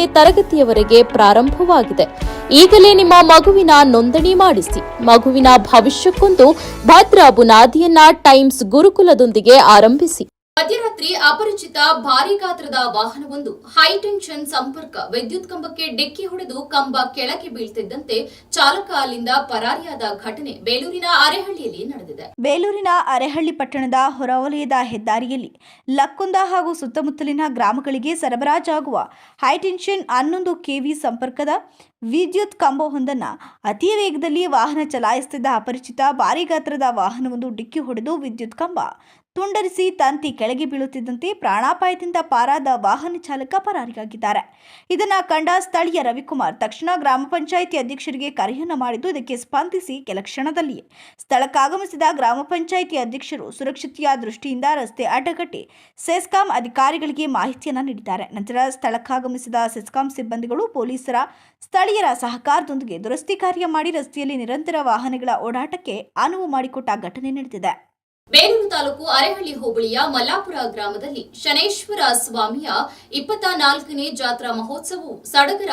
ಹನ್ನೊಂದನೇ ತರಗತಿಯವರೆಗೆ ಪ್ರಾರಂಭವಾಗಿದೆ. ಈಗಲೇ ನಿಮ್ಮ ಮಗುವಿನ ನೋಂದಣಿ ಮಾಡಿಸಿ. ಮಗುವಿನ ಭವಿಷ್ಯಕ್ಕೊಂದು ಭದ್ರ ಬುನಾದಿಯನ್ನ ಟೈಮ್ಸ್ ಗುರುಕುಲದೊಂದಿಗೆ ಆರಂಭಿಸಿ. ಮಧ್ಯರಾತ್ರಿ ಅಪರಿಚಿತ ಭಾರಿ ಗಾತ್ರದ ವಾಹನವೊಂದು ಹೈಟೆನ್ಷನ್ ಸಂಪರ್ಕ ವಿದ್ಯುತ್ ಕಂಬಕ್ಕೆ ಡಿಕ್ಕಿ ಹೊಡೆದು ಕಂಬ ಕೆಳಗೆ ಬೀಳ್ತಿದ್ದಂತೆ ಚಾಲಕ ಅಲ್ಲಿಂದ ಪರಾರಿಯಾದ ಘಟನೆ ಬೇಲೂರಿನ ಅರೆಹಳ್ಳಿಯಲ್ಲಿ ನಡೆದಿದೆ. ಬೇಲೂರಿನ ಅರೆಹಳ್ಳಿ ಪಟ್ಟಣದ ಹೊರವಲಯದ ಹೆದ್ದಾರಿಯಲ್ಲಿ ಲಕ್ಕುಂದ ಹಾಗೂ ಸುತ್ತಮುತ್ತಲಿನ ಗ್ರಾಮಗಳಿಗೆ ಸರಬರಾಜಾಗುವ ಹೈಟೆನ್ಷನ್ ಹನ್ನೊಂದು ಕೆವಿ ಸಂಪರ್ಕದ ವಿದ್ಯುತ್ ಕಂಬವೊಂದನ್ನು ಅತಿ ವೇಗದಲ್ಲಿ ವಾಹನ ಚಲಾಯಿಸುತ್ತಿದ್ದ ಅಪರಿಚಿತ ಭಾರಿ ಗಾತ್ರದ ವಾಹನವೊಂದು ಡಿಕ್ಕಿ ಹೊಡೆದು ವಿದ್ಯುತ್ ಕಂಬ ತುಂಡರಿಸಿ ತಂತಿ ಕೆಳಗೆ ಬೀಳುತ್ತಿದ್ದಂತೆ ಪ್ರಾಣಾಪಾಯದಿಂದ ಪಾರಾದ ವಾಹನ ಚಾಲಕ ಪರಾರಿಯಾಗಿದ್ದಾರೆ. ಇದನ್ನು ಕಂಡ ಸ್ಥಳೀಯ ರವಿಕುಮಾರ್ ತಕ್ಷಣ ಗ್ರಾಮ ಪಂಚಾಯಿತಿ ಅಧ್ಯಕ್ಷರಿಗೆ ಕರೆಯನ್ನು ಮಾಡಿದ್ದು ಇದಕ್ಕೆ ಸ್ಪಂದಿಸಿ ಕೆಲ ಕ್ಷಣದಲ್ಲಿಯೇ. ಸ್ಥಳಕ್ಕಾಗಮಿಸಿದ ಗ್ರಾಮ ಪಂಚಾಯಿತಿ ಅಧ್ಯಕ್ಷರು ಸುರಕ್ಷತೆಯ ದೃಷ್ಟಿಯಿಂದ ರಸ್ತೆ ಅಡ್ಡಗಟ್ಟಿ ಸೆಸ್ಕಾಂ ಅಧಿಕಾರಿಗಳಿಗೆ ಮಾಹಿತಿಯನ್ನು ನೀಡಿದ್ದಾರೆ. ನಂತರ ಸ್ಥಳಕ್ಕಾಗಮಿಸಿದ ಸೆಸ್ಕಾಂ ಸಿಬ್ಬಂದಿಗಳು ಪೊಲೀಸರ ಸ್ಥಳೀಯರ ಸಹಕಾರದೊಂದಿಗೆ ದುರಸ್ತಿ ಕಾರ್ಯ ಮಾಡಿ ರಸ್ತೆಯಲ್ಲಿ ನಿರಂತರ ವಾಹನಗಳ ಓಡಾಟಕ್ಕೆ ಅನುವು ಮಾಡಿಕೊಟ್ಟ ಘಟನೆ ನಡೆದಿದೆ. ಬೇಲೂರು ತಾಲೂಕು ಅರೆಹಳ್ಳಿ ಹೋಬಳಿಯ ಮಲ್ಲಾಪುರ ಗ್ರಾಮದಲ್ಲಿ ಶನೇಶ್ವರ ಸ್ವಾಮಿಯ ಇಪ್ಪತ್ತ ನಾಲ್ಕನೇ ಜಾತ್ರಾ ಮಹೋತ್ಸವವು ಸಡಗರ